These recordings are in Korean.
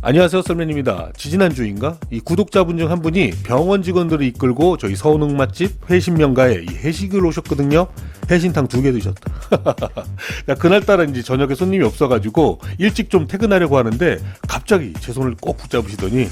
안녕하세요 썰맨입니다. 지지난주인가 이 구독자분 중 한 분이 병원 직원들을 이끌고 저희 서운흥 맛집 회신명가에 이 회식을 오셨거든요. 회신탕 두 개 드셨다. 야, 그날따라 이제 저녁에 손님이 없어가지고 일찍 좀 퇴근하려고 하는데 갑자기 제 손을 꼭 붙잡으시더니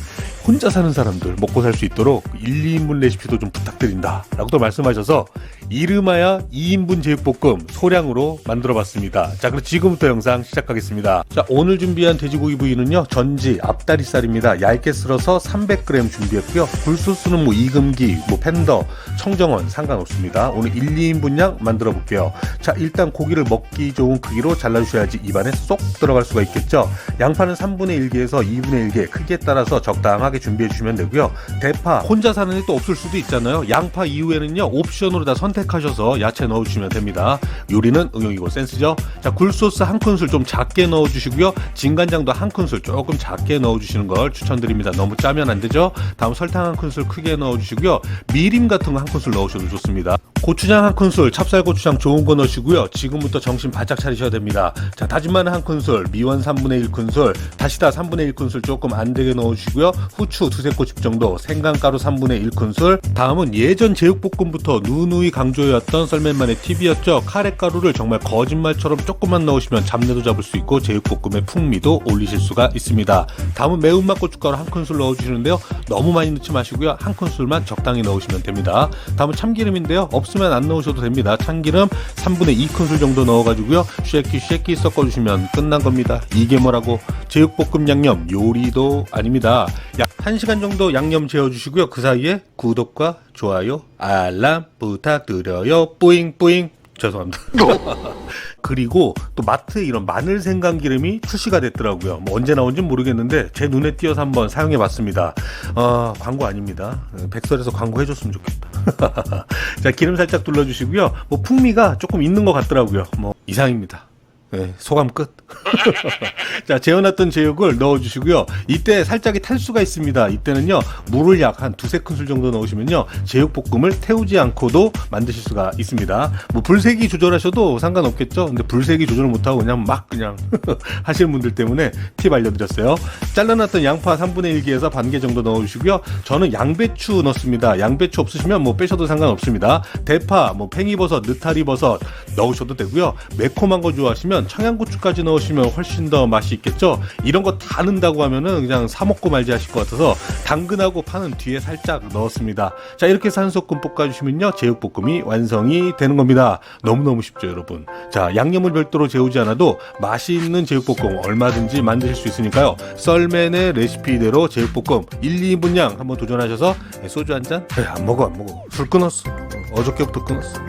혼자 사는 사람들 먹고 살 수 있도록 1, 2인분 레시피도 좀 부탁드린다 라고 또 말씀하셔서 이름하여 2인분 제육볶음 소량으로 만들어 봤습니다. 자 그럼 지금부터 영상 시작하겠습니다. 자 오늘 준비한 돼지고기 부위는요 전지 앞다리살입니다. 얇게 쓸어서 300g 준비했고요. 굴소스는 뭐 이금기, 뭐 팬더, 청정원 상관없습니다. 오늘 1, 2인분량 만들어 볼게요. 자 일단 고기를 먹기 좋은 크기로 잘라주셔야지 입안에 쏙 들어갈 수가 있겠죠. 양파는 3분의 1개에서 2분의 1개 크기에 따라서 적당하게 준비해 주시면 되고요. 대파 혼자 사는 애또 없을 수도 있잖아요. 양파 이후에는요 옵션으로 다 선택하셔서 야채 넣어주시면 됩니다. 요리는 응용이고 센스죠. 자 굴소스 한 큰술 좀 작게 넣어주시고요. 진간장도 한 큰술 조금 작게 넣어주시는 걸 추천드립니다. 너무 짜면 안 되죠. 다음 설탕 한 큰술 크게 넣어주시고요. 미림 같은 거 한 큰술 넣으셔도 좋습니다. 고추장 한 큰술, 찹쌀고추장 좋은 거 넣으시고요. 지금부터 정신 바짝 차리셔야 됩니다. 자, 다진 마늘 한 큰술, 미원 3분의 1 큰술, 다시다 3분의 1 큰술 조금 안 되게 넣어주시고요. 후추 두세 꼬집 정도, 생강가루 3분의 1 큰술. 다음은 예전 제육볶음부터 누누이 강조해왔던 썰맨만의 팁이었죠. 카레가루를 정말 거짓말처럼 조금만 넣으시면 잡내도 잡을 수 있고 제육볶음의 풍미도 올리실 수가 있습니다. 다음은 매운맛 고춧가루 한 큰술 넣어주시는데요. 너무 많이 넣지 마시고요. 한 큰술만 적당히 넣으시면 됩니다. 다음은 참기름인데요. 없으면 안 넣으셔도 됩니다. 참기름 3분의 2 큰술 정도 넣어가지고요. 쉐키 쉐키 섞어주시면 끝난 겁니다. 이게 뭐라고 제육볶음 양념 요리도 아닙니다. 약 1시간 정도 양념 재워주시고요. 그 사이에 구독과 좋아요, 알람 부탁드려요. 뿌잉 뿌잉. 죄송합니다. 그리고 또 마트 이런 마늘 생강 기름이 출시가 됐더라고요. 뭐 언제 나온지 모르겠는데 제 눈에 띄어서 한번 사용해 봤습니다. 어, 광고 아닙니다. 백설에서 광고 해줬으면 좋겠다. 자, 기름 살짝 둘러주시고요. 뭐 풍미가 조금 있는 것 같더라고요. 뭐 이상입니다. 네, 소감 끝. 자, 재워놨던 제육을 넣어주시고요. 이때 살짝의 탈수가 있습니다. 이때는요, 물을 약 한 두세 큰술 정도 넣으시면요, 제육볶음을 태우지 않고도 만드실 수가 있습니다. 뭐, 불색이 조절하셔도 상관없겠죠? 근데 불색이 조절 못하고 그냥 막 그냥 하시는 분들 때문에 팁 알려드렸어요. 잘라놨던 양파 3분의 1개에서 반 개 정도 넣어주시고요. 저는 양배추 넣습니다. 양배추 없으시면 뭐 빼셔도 상관없습니다. 대파, 뭐, 팽이버섯, 느타리버섯 넣으셔도 되고요. 매콤한 거 좋아하시면 청양고추까지 넣으시면 훨씬 더 맛이 있겠죠. 이런 거 다 넣는다고 하면은 그냥 사 먹고 말지 하실 것 같아서 당근하고 파는 뒤에 살짝 넣었습니다. 자 이렇게 산소금 볶아주시면요 제육볶음이 완성이 되는 겁니다. 너무 너무 쉽죠 여러분. 자 양념을 별도로 재우지 않아도 맛있는 제육볶음 얼마든지 만드실 수 있으니까요. 썰맨의 레시피대로 제육볶음 1, 2인분량 한번 도전하셔서 소주 한 잔? 에이, 안 먹어 안 먹어. 술 끊었어. 어저께부터 끊었어.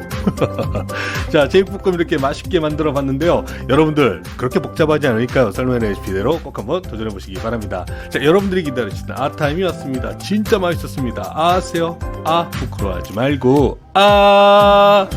자, 제육볶음 이렇게 맛있게 만들어 봤는데요. 여러분들, 그렇게 복잡하지 않으니까요. 썰맨 레시피대로 꼭 한번 도전해 보시기 바랍니다. 자, 여러분들이 기다리시는 아타임이 왔습니다. 진짜 맛있었습니다. 아세요? 아, 부끄러워하지 말고, 아!